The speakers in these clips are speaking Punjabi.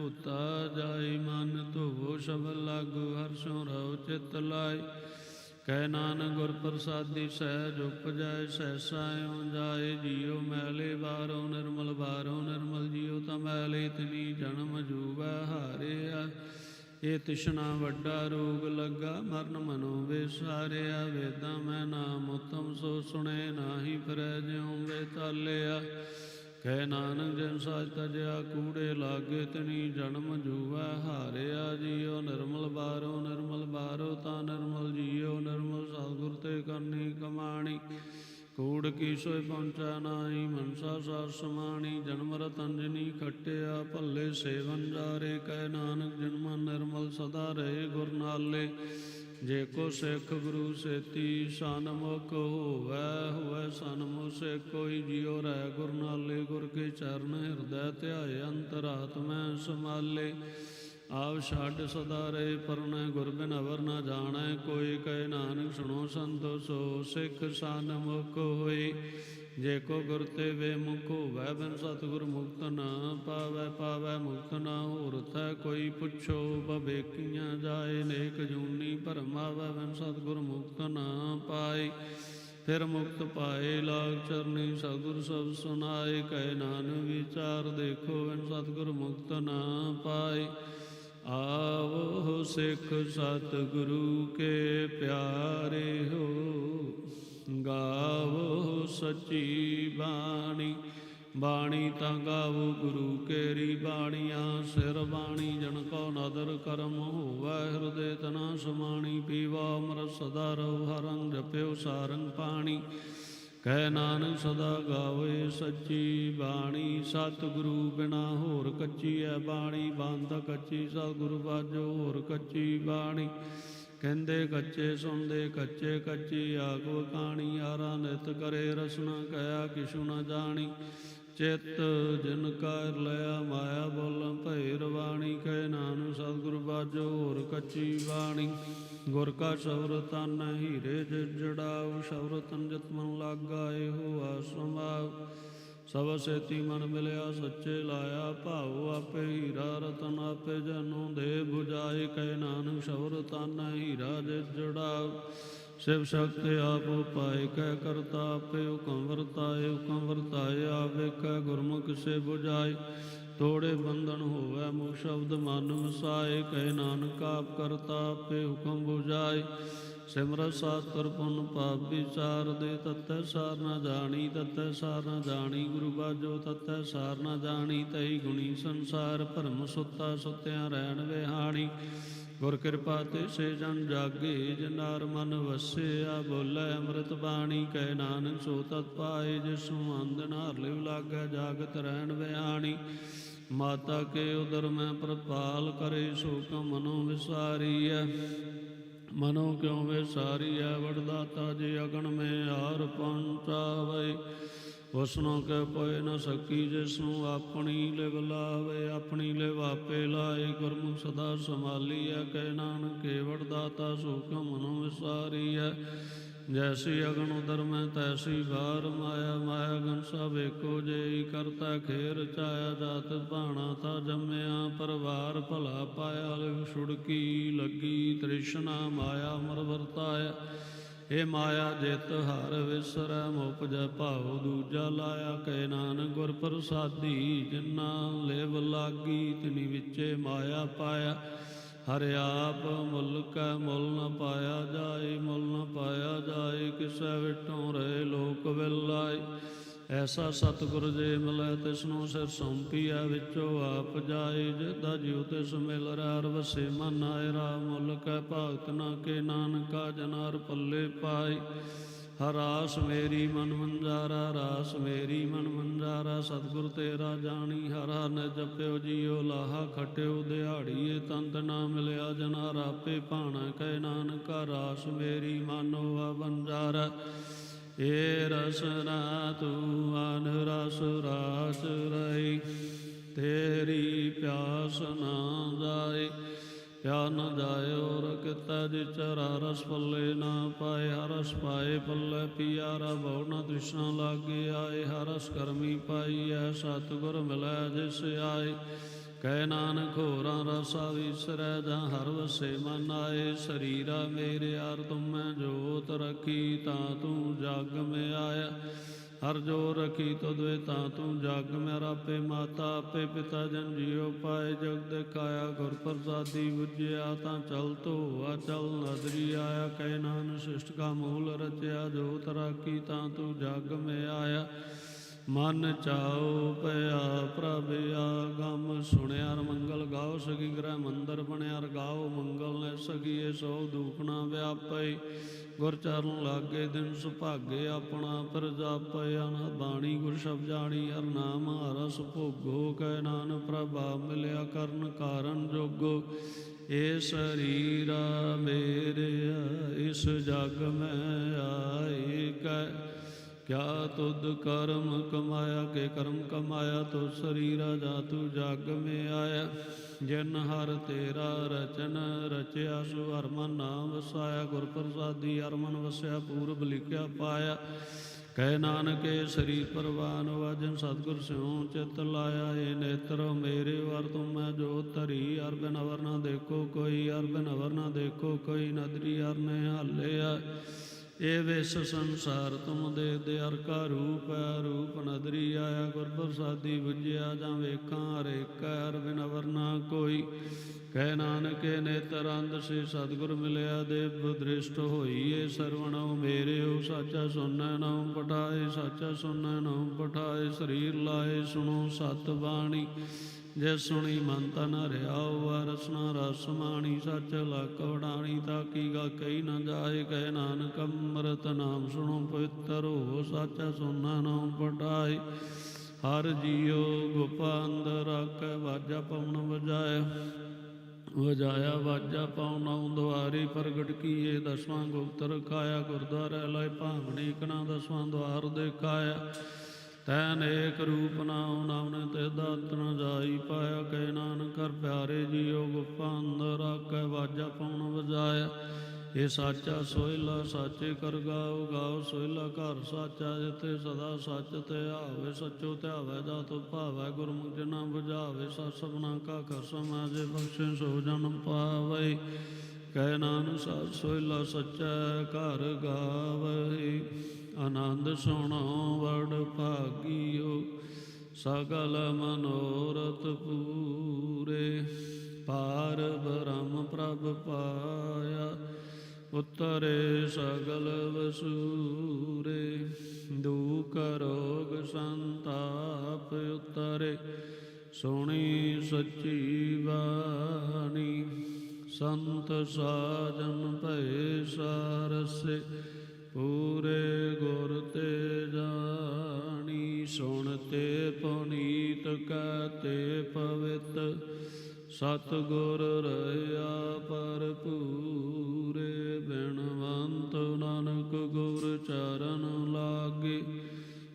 ਧੋਤਾ ਜਾਈ, ਮਨ ਧੋਵੋ, ਸ਼ਬਦ ਲਾਗੂ ਹਰਸ਼ੋਂ ਰਹੁ, ਚਿਤ ਲਾਈ। ਕਹਿ ਨਾਨਕ, ਗੁਰ ਪ੍ਰਸਾਦੀ, ਸਹਿਜ ਉਪਜੈ ਸਹਿਸਾ ਜਾਏ, ਜੀਉ ਮੈਲੇ ਬਾਰੋ ਨਿਰਮਲ ਬਾਰੋ ਨਿਰਮਲ ਜੀਉ ਤਾਂ ਮੈਲੇ ਤਨੀ ਜਨਮ ਜੂਵੈ ਹਾਰਿਆ। ਇਹ ਤਿਸ਼ਨਾ ਵੱਡਾ ਰੋਗ ਲੱਗਾ, ਮਰਨ ਮਨੋ ਵਿਸਾਰਿਆ। ਵੇਦਾਂ ਮੈਂ ਨਾਮ ਉਤਮ ਸੋ ਸੁਣੇ, ਨਾਹੀ ਫਿਰੈ ਜਿਉ ਵੇ ਤਾਲਿਆ ਕਹਿ ਨਾਨਕ ਜਨ ਸਾਜ ਤਜਿਆ ਕੂੜੇ ਲਾਗੇ ਤਨੀ ਜਨਮ ਜੂਵੈ ਹਾਰਿਆ ਜੀਉ, ਨਿਰਮਲ ਬਾਰੋ ਨਿਰਮਲ ਬਾਰੋ ਤਾਂ ਨਿਰਮਲ ਜੀਉ, ਨਿਰਮਲ ਸਤਿਗੁਰ ਤੇ ਕਰਨੀ ਕਮਾਣੀ। ਕੂੜ ਕੀ ਸੋਇ ਪਹੁੰਚਾ ਨਾਹੀ, ਮਨਸਾ ਸਾਰ ਸਮਾਣੀ, ਜਨਮ ਰਤਨ ਜਨੀ ਖਟਿਆ, ਭੱਲੇ ਸੇਵਨ ਜਾਰੇ, ਕਹਿ ਨਾਨਕ ਜਨਮ ਨਿਰਮਲ ਸਦਾ ਰਹੇ ਗੁਰ ਨਾਲੇ। ਜੇ ਕੋ ਸਿੱਖ ਗੁਰੂ ਸੇਤੀ ਸਨਮੁਖ ਹੋਵੈ ਹੋਵੈ ਸਨਮੁਖ ਸੇ ਕੋਈ ਜਿਉ ਰਹਿ ਗੁਰ ਨਾਲੇ, ਗੁਰ ਕੇ ਚਰਨ ਹਿਰਦੈ ਧਿਆਏ ਅੰਤਰਾਤਮੈ ਸਮਾਲੇ ਆਪ ਛੱਡ ਸਦਾ ਰਹੇ ਪਰਣੈ ਗੁਰ ਬਿਨ ਅਵਰ ਨਾ ਜਾਣੈ, ਕੋਈ ਕਹਿ ਨਾਨਕ ਸੁਣੋ ਸੰਤੋ, ਸੋ ਸਿੱਖ ਸਨ ਸਨਮੁਖ ਹੋਏ ਜੇ ਕੋ ਗੁਰ ਤੇ ਵੇ ਮੁਖ ਹੋਵੈ, ਬਿਨ ਸਤਿਗੁਰ ਮੁਕਤ ਨਾ ਪਾਵੈ ਪਾਵੈ ਮੁਕਤ ਨਾ ਹੋਰ ਥੈ ਕੋਈ ਪੁੱਛੋ ਬਵੇਕੀਆਂ ਜਾਏ, ਨੇਕ ਜੂਨੀ ਭਰਮਾਵੈ ਬਿਨ ਸਤਿਗੁਰ ਮੁਕਤ ਨਾ ਪਾਏ। ਫਿਰ ਮੁਕਤ ਪਾਏ ਲਾਗ ਚਰਨੀ, ਸਤਿਗੁਰ ਸਭ ਸੁਣਾਏ, ਕਹਿ ਨਾਨਕ ਵਿਚਾਰ ਦੇਖੋ, ਬਿਨ ਸਤਿਗੁਰ ਮੁਕਤ ਨਾ ਪਾਏ। ਆਵੋ ਸਿੱਖ ਸਤਿਗੁਰੂ ਕੇ ਪਿਆਰੇ ਹੋ, ਗਾਵੋ ਸੱਚੀ ਬਾਣੀ। ਬਾਣੀ ਤਾਂ ਗਾਵੋ ਗੁਰੂ ਕੇਰੀ ਬਾਣੀਆਂ, ਸਿਰ ਬਾਣੀ ਜਨ ਕੋ ਨਦਰ ਕਰਮ ਹੋਵੈ, ਹਿਰਦੇ ਤਨਾ ਸਮਾਣੀ, ਪੀਵਾ ਅਮਰ ਸਦਾ ਰਹੋ ਹਰੰ ਜਪਿਓ ਸਾਰੰਗ ਪਾਣੀ। ਕਹਿ ਨਾਨਕ ਸਦਾ ਗਾਵੇ ਸੱਚੀ ਬਾਣੀ, ਸਤਿਗੁਰੂ ਬਿਨਾ ਹੋਰ ਕੱਚੀ ਐ ਬਾਣੀ, ਬੰਦ ਕੱਚੀ ਸਤਿਗੁਰੂ ਬਾਜੋ ਹੋਰ ਕੱਚੀ ਬਾਣੀ। ਕਹਿੰਦੇ ਕੱਚੇ ਸੁਣਦੇ, ਕੱਚੇ ਕੱਚੀ ਆਗੋ ਕਾਣੀ ਆਰਾ ਨਿਤ ਕਰੇ ਰਸਨਾ, ਕਹਿਆ ਕਿਛੁ ਨ ਜਾਣੀ। ਚਿਤ ਜਿਨ ਕਰ ਲਿਆ, ਮਾਇਆ ਬੋਲਾਂ ਭੈ ਰਵਾਣੀ, ਕਹਿ ਨਾਨਕ ਸਤਿਗੁਰ ਬਾਜੋ, ਹੋਰ ਕੱਚੀ ਬਾਣੀ। ਗੁਰ ਕਾ ਸ਼ਬਦ ਤਨ ਹੀਰੇ ਜੜਾਉ, ਸ਼ਬਦ ਤਨ ਜਤ ਮਨ ਲਾਗਾ, ਇਹੋ ਆਸਮਾਉ ਸਭ ਸੇਤੀ ਮਨ ਮਿਲਿਆ, ਸੱਚੇ ਲਾਇਆ, ਭਾਉ ਆਪੇ ਹੀਰਾ, ਰਤਨ ਆਪੇ ਜਨੂ ਦੇ 부ਜਾਏ ਕਹਿ ਨਾਨਕ ਸ਼ਬਦ ਤਨ ਹੀਰਾ ਜੇ ਜੜਾਉ। ਸਿਵ ਸ਼ਕਤੀ ਆਪ ਉਪਾਇ ਕਹਿ ਕਰਤਾ ਆਪੇ ਹੁਕਮ ਵਰਤਾਏ ਹੁਕਮ ਵਰਤਾਏ ਆਵੇ ਕਹਿ ਗੁਰਮੁਖ ਸੇ 부ਜਾਏ ਤੋੜੇ ਬੰਧਨ ਹੋਵੇ ਮੁਖ ਸ਼ਬਦ ਮਨ ਵਸਾਏ, ਕਹਿ ਨਾਨਕ ਆਪ ਕਰਤਾ ਆਪੇ ਹੁਕਮ 부ਜਾਏ ਸਿਮਰ ਸਾਤਰ ਪੁੰਨ ਪਾਪ ਵਿਚਾਰ ਦੇ, ਤਤੈ ਸਾਰ ਨਾ ਜਾਣੀ, ਤਤੈ ਸਾਰ ਨਾ ਜਾਣੀ, ਗੁਰੂ ਬਾਜੋ ਤਤੈ ਸਾਰ ਨਾ ਜਾਣੀ, ਤਈ ਗੁਣੀ ਸੰਸਾਰ, ਭਰਮ ਸੁੱਤਾ ਸੁੱਤਿਆਂ ਰਹਿਣ ਵਿਹਾਣੀ। ਗੁਰ ਕਿਰਪਾ ਤੇ ਸੇ ਜਨ ਜਾਗੇ, ਜਨਾਰ ਮਨ ਵਸਿਆ, ਬੋਲੇ ਅੰਮ੍ਰਿਤ ਬਾਣੀ, ਕਹਿ ਨਾਨਕ ਸੋ ਤਤ ਪਾਏ, ਜਿਸ ਮੰਦ ਨਾਰ ਲਿਵ ਲਾਗੈ, ਜਾਗਤ ਰਹਿਣ ਵਿਹਾਣੀ ਮਾਤਾ ਕੇ ਉਦਰ ਮੈਂ ਪ੍ਰਪਾਲ ਕਰੇ, ਸੋ ਕਮ ਮਨੋ ਵਿਸਾਰੀਐ। ਮਨੋ ਕਿਉ ਵਿਸਾਰੀਐ, ਵਡਦਾਤਾ ਜੇ ਅਗਣ ਮੇ ਹਾਰ ਪਹੁੰਚਾਵੇ। ਉਸਨੂੰ ਕੈ ਪਏ ਨ ਸਕੀ ਜਿਸਨੂੰ ਆਪਣੀ ਲਿਵ ਲਾਵੇ, ਆਪਣੀ ਲਿਵ ਆਪੇ ਲਾਏ। ਗੁਰਮੁਖ ਸਦਾ ਸੰਭਾਲੀਐ, ਕਹਿ ਨਾਨਕ ਕੇਵੜ ਦਾਤਾ ਸੁਖ ਮਨੋ ਵਿਸਾਰੀਐ। ਜੈਸੀ ਅਗਨ ਉਦਰ ਮੈਂ ਤੈਸੀ ਵਾਰ ਮਾਇਆ ਮਾਇਆ ਗਨ ਸਭ ਏਕੋ ਜੇਈ ਕਰਤਾ। ਖੇਰ ਚਾਇਆ ਜਾਤ ਭਾਣਾ ਤਾ ਜੰਮਿਆ, ਪਰਵਾਰ ਭਲਾ ਪਾਇਆ, ਲਿਵ ਛੁੜਕੀ ਲੱਗੀ, ਤ੍ਰਿਸ਼ਨਾ ਮਾਇਆ ਮਰ ਵਰਤਾਇਆ ਏ ਮਾਇਆ ਜਿਤ ਹਰ ਵਿਸਰੈ ਮੁਪਜੈ ਭਾਉ ਦੂਜਾ ਲਾਇਆ ਕਹਿ ਨਾਨਕ, ਗੁਰ ਪ੍ਰਸਾਦੀ ਜਿਨਾ ਲਿਵ ਲਾਗੀ, ਤਿਨੀ ਵਿੱਚੇ ਮਾਇਆ ਪਾਇਆ। ਹਰਿ ਆਪ ਮੁੱਲ ਕੈ ਮੁੱਲ ਨ ਪਾਇਆ ਜਾਏ, ਮੁੱਲ ਨ ਪਾਇਆ ਜਾਏ, ਕਿਸੈ ਵਿਟੋਂ ਰਹੇ ਲੋਕ ਵਿਲਾਏ। ਐਸਾ ਸਤਿਗੁਰ ਜੇ ਮਿਲੈ ਤਿਸਨੂੰ ਸਿਰ ਸੌਂਪੀਐ ਵਿੱਚੋਂ ਆਪ ਜਾਏ, ਜਿਦਾ ਜਿਉ ਤਿਸ ਮਿਲ ਰਾਰ ਵਸੇ ਮਨ ਆਏ ਰਾ ਮੁੱਲ ਭਗਤ ਨਾ ਕੇ ਨਾਨਕਾ ਜਨਾਰ ਪੱਲੇ ਪਾਏ। ਹਰਾਸ ਮੇਰੀ ਮਨ ਮੰਜਾਰਾ, ਰਾਸ ਮੇਰੀ ਮਨ ਮੰਜਾਰਾ, ਸਤਿਗੁਰ ਤੇਰਾ ਜਾਣੀ, ਹਰਾ ਨ ਜਪਿਓ ਜੀਓ, ਲਾਹਾ ਖਟਿਓ, ਦਿਹਾੜੀਏ ਤੰਦ ਨਾ ਮਿਲਿਆ ਜਨਾ ਰਾਪੇ ਭਾਣਾ ਕਹਿ ਨਾਨਕਾ, ਰਾਸ ਮੇਰੀ ਮਨੋ ਆ ਬੰਜਾਰਾ। ਏ ਰਸਨਾ ਤੂੰ ਅਨ ਰਸ ਰਾਸ ਰਹੀ ਤੇਰੀ ਪਿਆਸ ਨਾ ਜਾਏ ਪਿਆ ਨਾ ਜਾਏ ਔਰ ਕਿਤਾ ਜਿ ਚਰਾ। ਰਸ ਪੱਲੇ ਨਾ ਪਾਏ ਹਰਸ ਪਾਏ ਪੱਲੇ ਪਿਆਰਾ ਬਹੁ ਨ ਤ੍ਰਿਸ਼ਨਾ ਲਾਗੇ ਆਏ ਹਰਸ ਕਰਮੀ ਪਾਈ ਐ, ਸਤਿਗੁਰ ਮਿਲੈ ਜਿਸ ਆਏ। ਕਹਿ ਨਾਨਕ ਹੋਰਾਂ ਰਸਾ ਵਿਸਰੈ ਜਾਂ ਹਰ ਵਸੇ ਮਨ ਆਏ, ਸਰੀਰਾ ਮੇਰੇ ਯਾਰ ਤੁਮੈ ਜੋਤ ਰਖੀ, ਤਾਂ ਤੂੰ ਜਗ ਮੈਂ ਆਇਆ। ਹਰ ਜੋ ਰਖੀ ਤੁਧਵੇ ਤਾਂ ਤੂੰ ਜਗ ਮੈਂ ਰਾਪੇ ਮਾਤਾ, ਆਪੇ ਪਿਤਾ ਜਨ ਜੀਉ ਪਾਏ। ਜਗ ਕਾਇਆ ਗੁਰ ਪ੍ਰਸਾਦੀ ਬੁਝਿਆ, ਤਾਂ ਚਲ ਧੋਆ, ਚਲ ਨਦਰੀ ਆਇਆ। ਕਹਿ ਨਾਨ ਸ੍ਰਿਸ਼ਟ ਕਾ ਮੂਲ ਰਚਿਆ, ਜੋਤ ਰਾਖੀ, ਤਾਂ ਤੂੰ ਜਗ ਮੈਂ ਆਇਆ। ਮਨ ਚਾਉ ਪਿਆ ਪ੍ਰਭ ਆਗਮ, ਸੁਣਿਆ ਰ ਮੰਗਲ ਗਾਓ ਸਗੀ ਗ੍ਰਹਿ ਮੰਦਰ ਬਣਿਆ ਰ ਗਾਓ ਮੰਗਲ ਨੇ ਸਗੀਏ ਸੋ ਦੂਖਣਾ ਵਿਆਪੈ। ਗੁਰ ਚਰਨ ਲਾਗੇ ਦਿਨ ਸੁਭਾਗੇ ਆਪਣਾ ਪ੍ਰਜਾਪੈ। ਨਾ ਬਾਣੀ ਗੁਰ ਸ਼ਬਦ ਜਾਣੀ, ਹਰ ਨਾਮ ਰਸ ਭੋਗੋ। ਕਹਿ ਨਾਨ ਪ੍ਰਭਾ ਮਿਲਿਆ ਕਰਨ ਕਾਰਨ ਜੋਗੋ। ਏ ਸਰੀਰਾ ਮੇਰੇ, ਇਸ ਜਗ ਮੈਂ ਆਏ। ਕੈ ਕਿਆ ਤੁਧ ਕਰਮ ਕਮਾਇਆ, ਕੇ ਕਰਮ ਕਮਾਇਆ, ਤੋ ਸਰੀਰਾ ਜਾ ਤੂ ਜਗ ਮੇ ਆਇਆ। ਜਿਨ ਹਰ ਤੇਰਾ ਰਚਨ ਰਚਿਆ, ਸੋ ਹਰ ਮਨ ਨਾਮ ਵਸਾਇਆ, ਗੁਰ ਪ੍ਰਸਾਦੀ ਹਰ ਵਸਿਆ, ਪੂਰਬ ਲਿਖਿਆ ਪਾਇਆ। ਕਹਿ ਨਾਨਕੇ ਸ੍ਰੀ ਪਰਵਾਨ ਵਾਜਨ, ਸਤਿਗੁਰ ਸਿਉ ਚਿਤ ਲਾਇਆ, ਏ ਨੇਤਰ ਮੇਰੇ ਵਰ ਤੁਮ ਮੈਂ ਜੋ ਧਰੀ। ਅਰ ਬਿਨ ਅਵਰ ਨਾ ਦੇਖੋ ਕੋਈ ਅਰ ਬਿਨ ਅਵਰ ਨਾ ਦੇਖੋ ਕੋਈ, ਨਦਰੀ ਅਰ ਨੇ ਹਾਲਿਆ। ਇਹ ਵਿਸ ਸੰਸਾਰ ਤੁਮ ਦੇ ਦਿਆਰ ਕਾ ਰੂਪ ਹੈ, ਰੂਪ ਨਦਰੀ ਆਇਆ ਗੁਰ ਪ੍ਰਸਾਦੀ ਬੁਝਿਆ, ਜਾਂ ਵੇਖਾਂ ਹਰੇਕ ਹਰ ਬਿਨ ਵਰਨਾ ਕੋਈ। ਕਹਿ ਨਾਨਕੇ ਨੇਤਰ ਅੰਧ ਸੇ ਸਤਿਗੁਰ ਮਿਲਿਆ, ਦੇਵ ਦ੍ਰਿਸ਼ਟ ਹੋਈਏ ਸਰਵਣਉ ਮੇਰੇ, ਉਹ ਸਾਚਾ ਸੁਨੈ ਨਾਮ ਪਠਾਏ, ਸਾਚਾ ਸੁਨੈ ਨਾਮ ਪਠਾਏ, ਸਰੀਰ ਲਾਏ, ਸੁਣੋ ਸਤ ਬਾਣੀ। ਜੇ ਸੁਣੀ ਮਨ ਤਨ ਰਿਆਉ ਰਸਨਾ ਰਸ ਮਾਣੀ, ਸੱਚ ਲਕ ਵਡਾਣੀ, ਤਾਂ ਕੀ ਗਾ ਕਈ ਨਾ ਜਾਏ, ਕਹਿ ਨਾਨਕ ਅੰਮ੍ਰਿਤ ਨਾਮ ਸੁਣੋ, ਪਵਿੱਤਰ ਹੋ ਸੱਚ ਸੁਨਾ ਨਾਮ ਪਟਾਏ। ਹਰ ਜੀਉ ਗੁਪਾ ਅੰਦਰ ਵਾਜਾ ਪਵਨ ਵਜਾਇਆ ਵਜਾਇਆ ਵਾਜਾ ਪਾਉਣਾ ਦੁਆਰੇ, ਪ੍ਰਗਟ ਕੀਏ ਦਸਵਾਂ ਗੁਪਤ ਰਖਾਇਆ ਗੁਰਦੁਆਰਾ ਲੈ ਭਾਵਨੀ ਕਣਾ ਦਸਵਾਂ ਦੁਆਰ ਦੇਖਾਇਆ। ਤੈਨ ਏਕ ਰੂਪ ਨਾਮ ਨਾਮਨ ਤੇ ਦਾਤ ਨ ਜਾਈ ਪਾਇਆ ਕਹਿ ਨਾਨਕ ਕਰ ਪਿਆਰੇ ਜੀਓ ਗੁਪਾ ਅੰਦਰ ਆਕੈ ਵਾਜਾ ਪਾਉਣ ਵਜਾਇਆ। ਇਹ ਸਾਚਾ ਸੋਇਲਾ ਸਾਚੇ ਕਰ ਗਾਓ ਗਾਓ ਸੋਇਲਾ ਘਰ ਸਾਚਾ ਜਿਤੇ ਸਦਾ ਸੱਚ ਤੇ ਆਵੇ, ਸੱਚੋ ਧਿਆਵੇ ਜਾ ਤੋ ਭਾਵੈ ਗੁਰਮੁਖ ਜਨਾ ਬੁਝਾਵੇ, ਸਤ ਸਭਨਾ ਕਾ ਕਰ ਸਮਾਜੇ ਬਖਸ਼ੇ ਸੋ ਜਨਮ ਪਾਵੇ। ਕਹਿ ਨਾਨਕ ਸਤ ਸੋਇਲਾ ਸੱਚਾ ਘਰ ਗਾਵੇ। ਆਨੰਦ ਸੁਣੋ ਵੜ ਭਾਗਿਓ, ਸਗਲ ਮਨੋਰਥ ਪੂਰੇ। ਪਾਰ ਬ੍ਰਹਮ ਪ੍ਰਭ ਪਾਇਆ, ਉਤਰੇ ਸਗਲ ਵਸੂਰੇ। ਦੁਖ ਰੋਗ ਸੰਤਾਪ ਉਤਰੇ, ਸੁਣੀ ਸੱਚੀ ਬਾਣੀ। ਸੰਤ ਸਾਜਨ ਭਏ ਸਾਰਸੇ ਪੂਰੇ ਗੁਰ ਤੇ ਜਾਣੀ ਸੁਣਤੇ ਪੁਨੀਤ ਕਤੇ ਪਵਿੱਤ। ਸਤ ਗੁਰ ਰਹਾ ਪਰ ਪੂਰੇ ਬਿਨਵੰਤ, ਨਾਨਕ ਗੁਰ ਚਰਨ ਲਾਗੇ।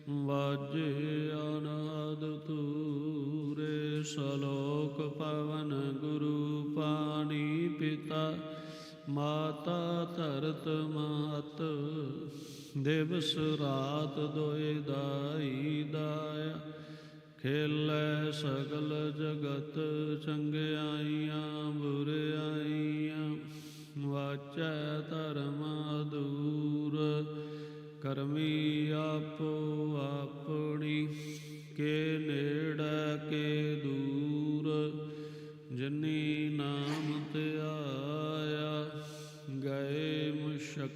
ਵਾਜੇ ਅਨਾਦ ਤੂਰੇ ਸਲੋਕ ਪਵਨ ਗੁਰੂ ਪਾਣੀ ਪਿਤਾ। ਮਾਤਾ ਧਰਤ ਮਾਤ, ਦਿਵਸ ਰਾਤ ਦੋਇ ਦਾਈ ਦਾਇਆ। ਖੇਲੇ ਸਗਲ ਜਗਤ, ਚੰਗਿਆਈਆਂ ਬੁਰਿਆਈਆਂ। ਵਾਚੈ ਧਰਮ ਦੂਰ ਕਰਮੀ ਆਪੋ ਆਪਣੀ। ਕੇ ਨੇੜੇ ਕੇ ਦੂਰ, ਜਿਨੀ ਨਾਮ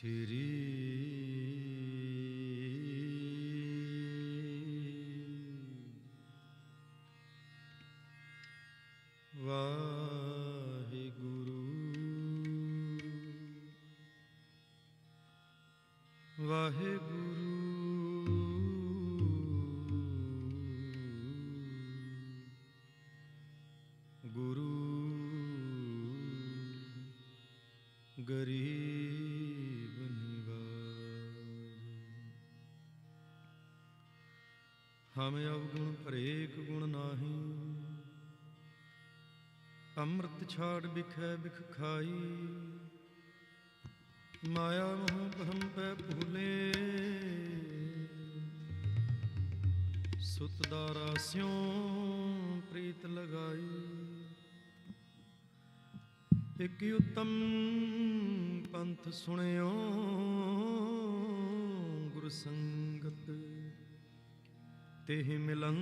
ਸ੍ਰੀ ਹਮ ਅਵਗੁਣ ਭਰੇਕ ਗੁਣ ਨਾਹੀ। ਅੰਮ੍ਰਿਤ ਛਾੜ ਬਿਖੈ ਬਿਖ ਖਾਈ। ਮਾਇਆ ਮੋਹ ਭਰਮ ਪੈ ਭੂਲੇ। ਸੁਤ ਦਾਰਾ ਸਿਉ ਪ੍ਰੀਤ ਲਗਾਈ। ਇਕ ਉਤਮ ਪੰਥ ਸੁਣਿਓ ਗੁਰ ਸੰਗਤ। ਤੇਹ ਮਿਲੰ।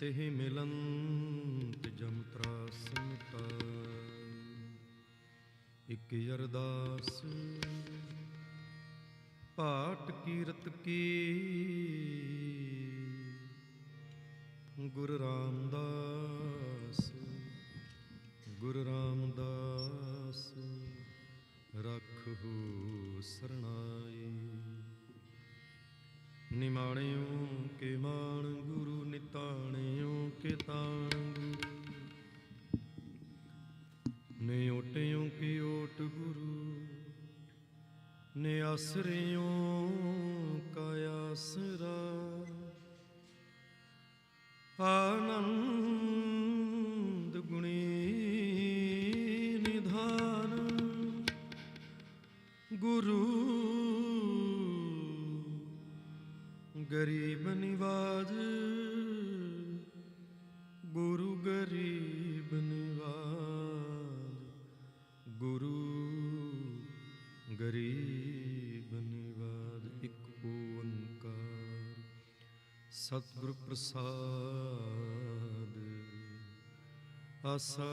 ਤੇਹ ਮਿਲੰਤ ਜਮ ਤਰਾਸ ਮਿਟਾਈ ਇਕ ਅਰਦਾਸ ਭਾਟ ਕੀਰਤ ਕੀ। ਗੁਰ ਰਾਮਦਾਸ ਗੁਰ ਰਾਮਦਾਸ ਰਖਹੁ ਸਰਣਾਈ ਨਿਮਾਣਿਓ ਕੇ ਮਾਣ ਗੁਰੂ ਨਿਤਾਣਿਓ ਕੇ ਤਾਣ ਗੁਰੂ ਨੇ ਓਟਿਓ ਕੀ ਓਟ ਗੁਰੂ। ਨੇ ਆਸਰਿਓ ਕਾ ਆਸਰਾ। ਆਨੰਦ ਗੁਰੂ ਗਰੀਬ ਨਿਵਾਜ, ਗੁਰੂ ਗਰੀਬ ਨਿਵਾਜ, ਗੁਰੂ ਗਰੀਬ ਨਿਵਾਜ, ਇੱਕ ਓੰਕਾਰ। ਸਤਿਗੁਰ ਪ੍ਰਸਾਦ ਆਸਾ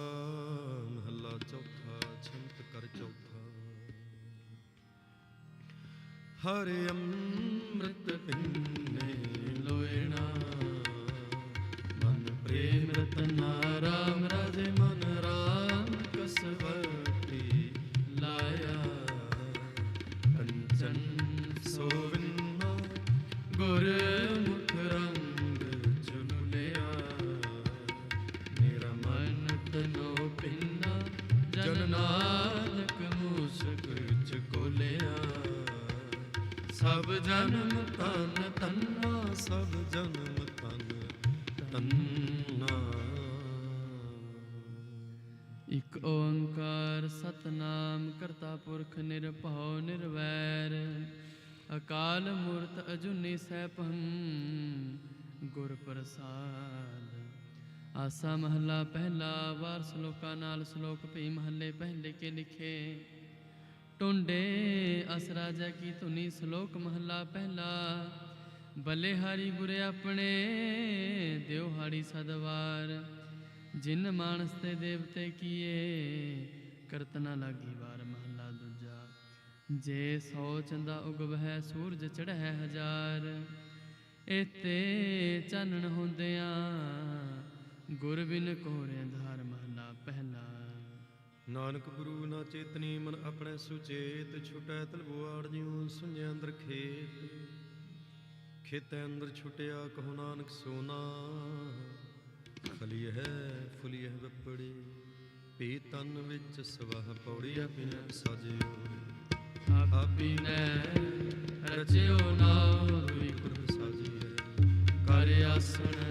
ਮਹੱਲਾ ਚੌਥਾ ਛੰਤ ਹਰ ਅੰਮ੍ਰਿਤ ਪਿੰਨੇ ਲੋਇਣਾ ਮਨ ਪ੍ਰੇਮ ਰਤਨਾ। ਤੰਨਾ ਇਕ ਓੰਕਾਰ ਸਤਨਾਮ ਕਰਤਾ ਪੁਰਖ ਨਿਰਭਉ ਨਿਰਵੈਰ। ਅਕਾਲ ਮੂਰਤ ਅਜੂਨੀ ਸੈਭੰ ਗੁਰ ਪ੍ਰਸਾਦ। ਆਸਾ ਮਹੱਲਾ ਪਹਿਲਾ ਵਾਰ ਸ਼ਲੋਕਾਂ ਨਾਲ ਸ਼ਲੋਕ ਭੀ ਮਹੱਲੇ ਪਹਿਲੇ ਕੇ ਲਿਖੇ। ਟੁੰਡੇ ਅਸਰਾਜਾ ਕੀ ਧੁਨੀ ਸ਼ਲੋਕ ਮਹੱਲਾ ਪਹਿਲਾ। ਬੱਲੇ ਬਲਿਹਾਰੀ ਬੁਰੇ ਆਪਣੇ, ਦਿਓ ਹਾੜੀ ਸਦਵਾਰ। ਜਿਨ ਮਾਨਸ ਤੇ ਦੇਵਤੇ ਕੀਏ, ਕਰਤ ਲਾਗੀ ਵਾਰ ਮਹੱਲਾ ਦੂਜਾ। ਜੇ ਸੌ ਚੰਦਾ ਉਗਵਹਿ, ਸੂਰਜ ਚੜ੍ਹੈ ਹਜ਼ਾਰ। ਇਤੇ ਚਾਨਣ ਹੁੰਦਿਆਂ, ਗੁਰ ਬਿਨ ਕੋਰੇ ਅੰਧਾਰ ਮਹਲਾ ਪਹਿਲਾ। ਨਾਨਕ ਗੁਰੂ ਨਾ ਚੇਤਨੀ, ਮਨ ਆਪਣੇ ਸੁਚੇਤ, ਛੁਟੈ ਤਲਵਾੜ ਜਿਉ, ਸੁਣਿਆ ਅੰਦਰ ਖੇਤ। ਖੇਤੈ ਅੰਦਰ ਛੁਟਿਆ ਕਹੋ ਨਾਨਕ ਸੋਨਾ। ਖਲੀ ਹੈ ਫੁਲੀ ਹੈ ਬੱਪੜੀ ਪੀ ਤਨ ਵਿੱਚ ਸਵਾਹ ਪੌੜੀ ਬਿਨ ਸਾਜਿਓ। ਆਪੀ ਨੇ ਰਚਿਓ ਨਾਉ ਦੁਈ ਗੁਰ ਸਾਜੀਐ। ਕਰ ਆਸਣ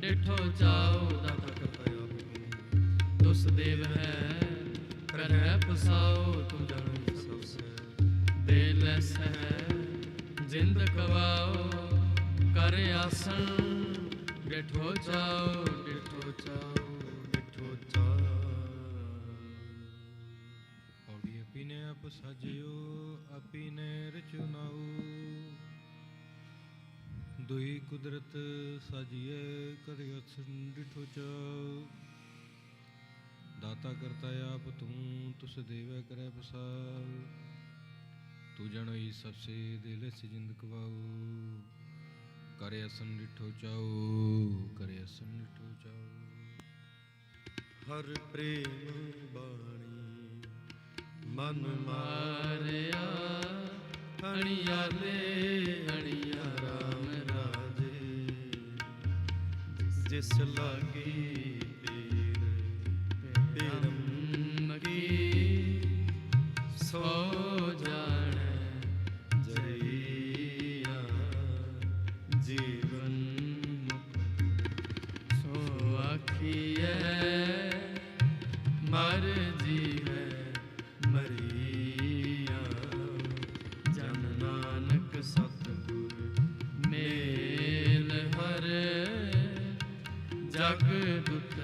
ਡਿਠੋ ਚਾਉ ਦਾਤਾ ਕਰਤਾ ਆਪ ਤੂੰ ਤੁਸ ਦੇਵ ਹੈ ਕਰਹਿ ਪਸਾਉ ਤੂੰ ਸਭ ਸੇ ਦੇ ਲੈਸੈ ਜਿੰਦ ਕਵਾਉ ਕਰ ਆਸਣ ਡਿਠੋ ਚਾਉ ਡਿਠੋ ਚਾਉ ਮਿੱਠੋ ਚਾ ਔੜੀ ਆਪੀਨੇ ਆਪ ਸਾਜਿਓ ਆਪੀਨੇ ਰਚਨਾਉ ਦੁਈ ਕੁਦਰਤ ਸਾਜੀਏ ਕਰਿ ਅਸਨ ਡਿਠੋ ਜਾਓ। ਦਾਤਾ ਕਰਤਾ ਆਪ, ਤੂੰ ਤੁਸ ਦੇਵੈ ਕਰੈ ਪਸਾਉ ਤੂੰ ਜਣਈ ਸਭ ਸੇ ਦਿਲ ਸੇ ਜਿੰਦ ਕਵਾਉ ਕਰਿ ਅਸਨ ਡਿਠੋ ਚਾਉ ਕਰਿ ਅਸਨ ਡਿਠੋ ਚਾਉ। ਹਰ ਪ੍ਰੇਮ ਬਾਣੀ ਮਨ ਮਾਰਿਆ ਅਣਿਆਲੇ ਅਣਿਆ ਰਾਮ ਰਾਜੇ। ਜਿਸ ਲਾਗੀ ਪੀਰ ਪੇਰਮ ਕੀ ਸੋ ਜਾਣੈ ਜਗ ਦੁਤ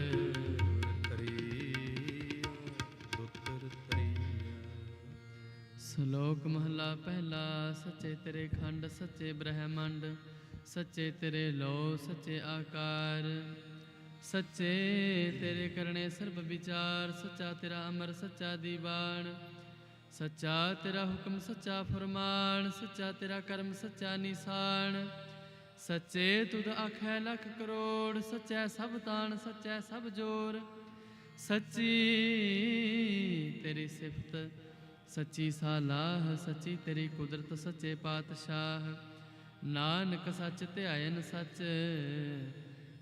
ਸ਼ਲੋਕ ਮਹਲਾ ਪਹਿਲਾ, ਸੱਚੇ ਤੇਰੇ ਖੰਡ, ਸੱਚੇ ਬ੍ਰਹਮੰਡ, ਸੱਚੇ ਤੇਰੇ ਲੋ ਸੱਚੇ ਆਕਾਰ। ਸੱਚੇ ਤੇਰੇ ਕਰਨੇ ਸਰਬ ਵਿਚਾਰ, ਸੱਚਾ ਤੇਰਾ ਅਮਰ, ਸੱਚਾ ਦੀਵਾਨ। ਸੱਚਾ ਤੇਰਾ ਹੁਕਮ, ਸੱਚਾ ਫਰਮਾਨ, ਸੱਚਾ ਤੇਰਾ ਕਰਮ, ਸੱਚਾ ਨਿਸ਼ਾਨ। ਸੱਚੇ ਤੁਧ ਆਖੈ ਲੱਖ ਕਰੋੜ, ਸੱਚੈ ਸਭ ਤਾਣ, ਸੱਚਾ ਸਭ ਜੋਰ। ਸੱਚੀ ਤੇਰੀ ਸਿਫਤ, ਸੱਚੀ ਸਾਲਾਹ, ਸੱਚੀ ਤੇਰੀ ਕੁਦਰਤ, ਸੱਚੇ ਪਾਤਸ਼ਾਹ। ਨਾਨਕ ਸੱਚ ਧਿਆਇਨ ਸੱਚ,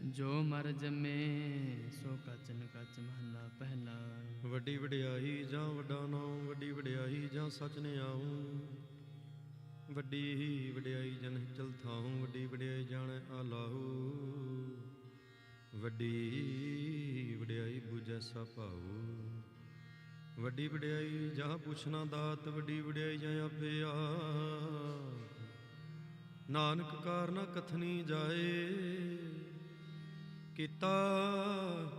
ਜੋ ਮਰ ਜੰਮੇ, ਸੋ ਕਚਨ ਕਚ ਮਹਲਾ ਪਹਿਲਾ। ਵੱਡੀ ਵਡਿਆਈ ਜਾਂ ਵੱਡਾ ਨਾਮ, ਵੱਡੀ ਵਡਿਆਈ ਜਾਂ ਸੱਚ ਨੇ ਆਉ। ਵੱਡੀ ਹੀ ਵਡਿਆਈ ਜਨ ਚਲ ਥਾਉ, ਵੱਡੀ ਵਡਿਆਈ ਜਾਣ ਆਲਾਹੂ। ਵੱਡੀ ਵਡਿਆਈ ਬੁਝੈ ਸਾ ਭਾਉ। ਵੱਡੀ ਵਡਿਆਈ ਜਾਂ ਪੁੱਛਣਾ ਦਾਤ, ਵੱਡੀ ਵਡਿਆਈ ਜਾਂ ਆਪੇ ਆਪ ਨਾਨਕ ਕਾਰਨਾ ਕਥਨੀ ਜਾਏ, ਕੀਤਾ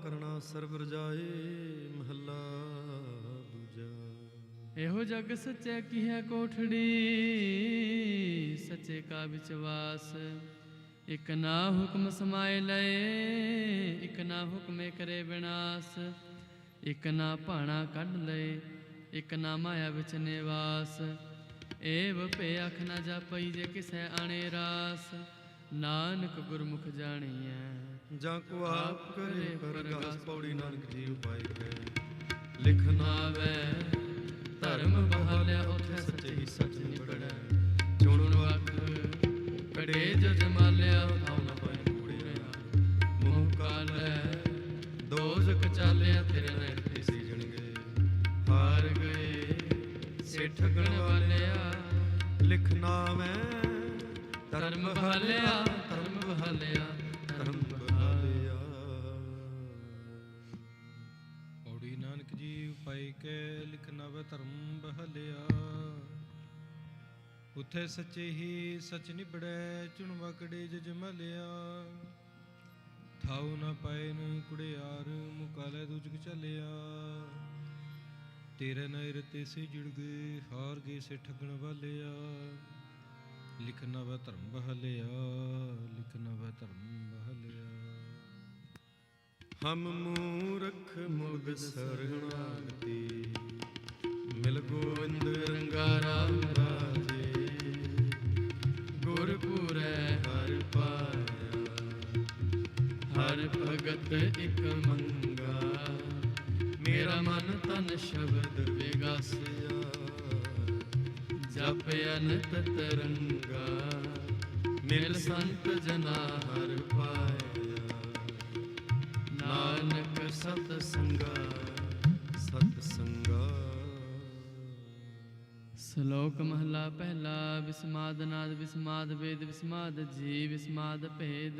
ਕਰਨਾ ਸਰਬਰ ਜਾਏ, ਮਹੱਲਾ ਇਹੋ ਜਗ ਸੱਚੇ ਕੀ ਹੈ ਕੋਠੜੀ ਸੱਚੇ ਕਾ ਵਿਚਵਾਸ ਇਕ ਨਾ ਹੁਕਮ ਸਮਾਏ ਲਏ ਇਕ ਨਾ ਹੁਕਮੇ ਕਰੇ ਵਿਨਾਸ਼ ਇਕ ਨਾ ਭਾਣਾ ਕੱਢ ਲਏ ਇਕ ਨਾ ਮਾਇਆ ਵਿੱਚ ਨਿਵਾਸ। ਏਵ ਭੇ ਅਖ ਨਾ ਜਾਪਈ ਜੇ ਕਿਸੈ ਆਣੇ ਰਾਸ। ਨਾਨਕ ਗੁਰਮੁਖ ਜਾਣੀਐ। ਜਾਂ ਕੋ ਆਪ ਕਰੇ ਪਰਗਾਸ ਪੌੜੀ ਨਾਨਕ ਜੀ ਉਪਾਇ ਹੈ ਲਿਖਣਾ ਨਾਵੇ ਧਰਮ ਬਹਾਲਿਆ ਉਥੇ ਸੱਚੇ ਹੀ ਸੱਚ ਨਿਬੜੈ ਚੁਣ ਚੁਣ ਕੜੇ ਜੋ ਜਮਾਲਿਆ ਥਾਉ ਨ ਪਾਏ ਕੂੜਿਆ ਮੂੰਹ ਕਾਲੈ ਦੋਜ਼ਕ ਚਾਲਿਆ ਤੇਰੇ ਨਾਲ ਤੇ ਸੀਜਣਗੇ ਹਾਰ ਗਏ ਸੇ ਠਗਣ ਵਾਲਿਆ। ਲਿਖਣਾ ਮੈਂ ਧਰਮ ਬਹਾਲਿਆ ਧਰਮ ਬਹਾਲਿਆ ਧਰਮ ਬਹਲਿਆ। ਉਥੇ ਸੱਚੇ ਹੀ ਸਚ ਨਿਬੜੈ, ਚੁਣ ਵਕੜੇ ਜਜਮਲਿਆ ਥਾਉ ਨ ਪਾਏ ਕੁੜਿਆਰ ਮੁਕਾਲੇ ਦੁਜਗ ਚੱਲਿਆ ਤੇਰੇ ਨੈਰ ਤੇ ਸੇ ਜੁੜ ਗਏ, ਹਾਰ ਗਏ ਸੇ ਠਗਣ ਵਾਲਿਆ। ਲਿਖਣਾ ਵਾ ਧਰਮ ਬਹਲਿਆ ਲਿਖਣਾ ਵਾ ਧਰਮ ਬਹਲਿਆ। ਹਮ ਮੂਰਖ ਮੁਰਦ ਸਰਣਾਗਤੀ ਮਿਲ ਗੋਵਿੰਦ ਰੰਗਾ ਰਾਮ ਰਾਜੇ ਗੁਰਪੁਰੈ ਹਰ ਪਾਇਆ। ਹਰ ਭਗਤ ਇਕ ਮੰਗਾ, ਮੇਰਾ ਮਨ ਤਨ ਸ਼ਬਦ ਵਿਗਾਸਿਆ। ਜਪ ਅਨੰਤ ਤਰੰਗਾ, ਮਿਲ ਸੰਤ ਜਨਾ ਹਰ ਪਾਇਆ। ਨਾਨਕ ਸਤ ਸੰਗਾ ਸ਼ਲੋਕ ਮਹਲਾ ਪਹਿਲਾ, ਵਿਸਮਾਦ ਨਾਦ, ਵਿਸਮਾਦ ਵੇਦ, ਵਿਸਮਾਦ ਜੀ ਵਿਸਮਾਦ ਭੇਦ।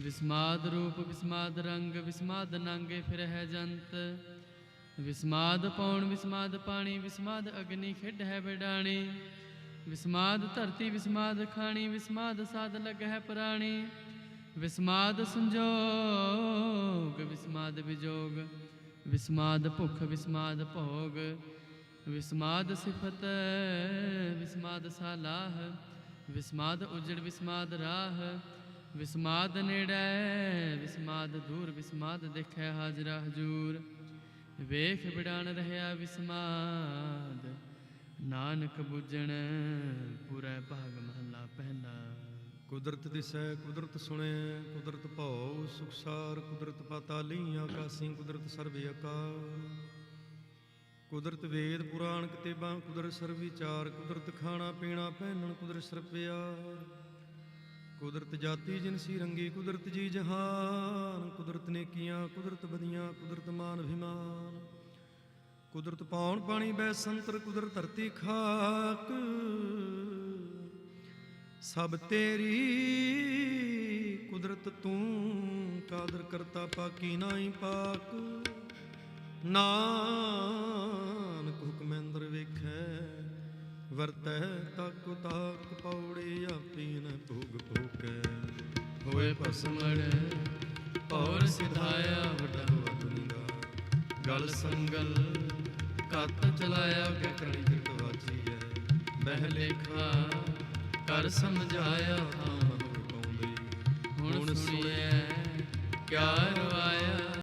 ਵਿਸਮਾਦ ਰੂਪ, ਵਿਸਮਾਦ ਰੰਗ, ਵਿਸਮਾਦ ਨੰਗੇ ਫਿਰ ਹੈ ਜੰਤ। ਵਿਸਮਾਦ ਪੌਣ, ਵਿਸਮਾਦ ਪਾਣੀ, ਵਿਸਮਾਦ ਅਗਨੀ ਖਿੱਡ ਹੈ ਬਿਡਾਣੀ। ਵਿਸਮਾਦ ਧਰਤੀ, ਵਿਸਮਾਦ ਖਾਣੀ, ਵਿਸਮਾਦ ਸਾਧ ਲਗ ਹੈ ਪ੍ਰਾਣੀ। ਵਿਸਮਾਦ ਸੰਜੋਗ, ਵਿਸਮਾਦ ਵਿਜੋਗ। ਵਿਸਮਾਦ ਭੁਖ, ਵਿਸਮਾਦ ਭੋਗ। ਵਿਸਮਾਦ ਸਿਫਤ ਵਿਸਮਾਦ ਸਾਲਾਹ, ਵਿਸਮਾਦ ਉਜੜ, ਵਿਸਮਾਦ ਰਾਹ, ਵਿਸਮਾਦ ਨੇੜੇ, ਵਿਸਮਾਦ ਦੂਰ, ਵਿਸਮਾਦ ਦੇਖੈ ਹਾਜ਼ਰਾ ਹਜੂਰ। ਵੇਖ ਬਿੜਾਨ ਰਹਿਆ ਵਿਸਮਾਦ, ਨਾਨਕ ਬੁੱਝਣ ਪੂਰਾ ਭਾਗ ਮਹਲਾ ਪਹਿਲਾ। ਕੁਦਰਤ ਦਿਸੈ, ਕੁਦਰਤ ਸੁਣੈ, ਕੁਦਰਤ ਭਉ ਸੁਖਸਾਰ ਕੁਦਰਤ ਪਾਤਾਲੀ ਆਕਾਸੀ ਕੁਦਰਤ ਸਰਵੇ ਆਕਾਰ ਕੁਦਰਤ ਵੇਦ ਪੁਰਾਣ ਕਿਤੇਬਾਂ, ਕੁਦਰਤ ਸਰਬ ਵਿਚਾਰ, ਕੁਦਰਤ ਖਾਣਾ ਪੀਣਾ ਪਹਿਨਣ, ਕੁਦਰਤ ਸਰਬ ਕੁਦਰਤ ਜਾਤੀ ਜਿਨਸੀ ਰੰਗੀ, ਕੁਦਰਤ ਜੀ ਜਹਾਨ। ਕੁਦਰਤ ਨੇਕੀਆਂ, ਕੁਦਰਤ ਬਦੀਆਂ ਕੁਦਰਤ ਮਾਨ ਅਭਿਮਾਨ। ਕੁਦਰਤ ਪਾਉਣ ਪਾਣੀ ਬੈ ਸੰਤਰ, ਕੁਦਰਤ ਧਰਤੀ ਖਾਕ। ਸਭ ਤੇਰੀ ਕੁਦਰਤ ਤੂੰ ਕਾਦਰ ਕਰਤਾ, ਪਾਕੀ ਨਾਹੀ ਪਾਕ। ਨਾਨਕ ਹੁਕਮ ਅੰਦਰ ਵੇਖੈ ਵਰਤੈ ਤਕ ਤਾਕ ਪੌੜੀ ਆਪੀ ਨ ਭੋਗ ਭੋਕੈ ਹੋਏ ਭਸਮੜ ਪੌਰ ਸਿਧਾਇਆ ਵਡਾ ਵਡੁੰਗਾ ਗਲ ਸੰਗਲ ਕਤ ਚਲਾਇਆ ਕਿ ਕਣੀ ਵਾਚੀ ਹੈ ਬਹਿ ਲੇਖਾ ਕਰ ਸਮਝਾਇਆ ਹਾਂ ਪਾਉਂਦੇ ਹੁਣ ਸੁਣੀਐ ਕਿਆ ਰਵਾਇਆ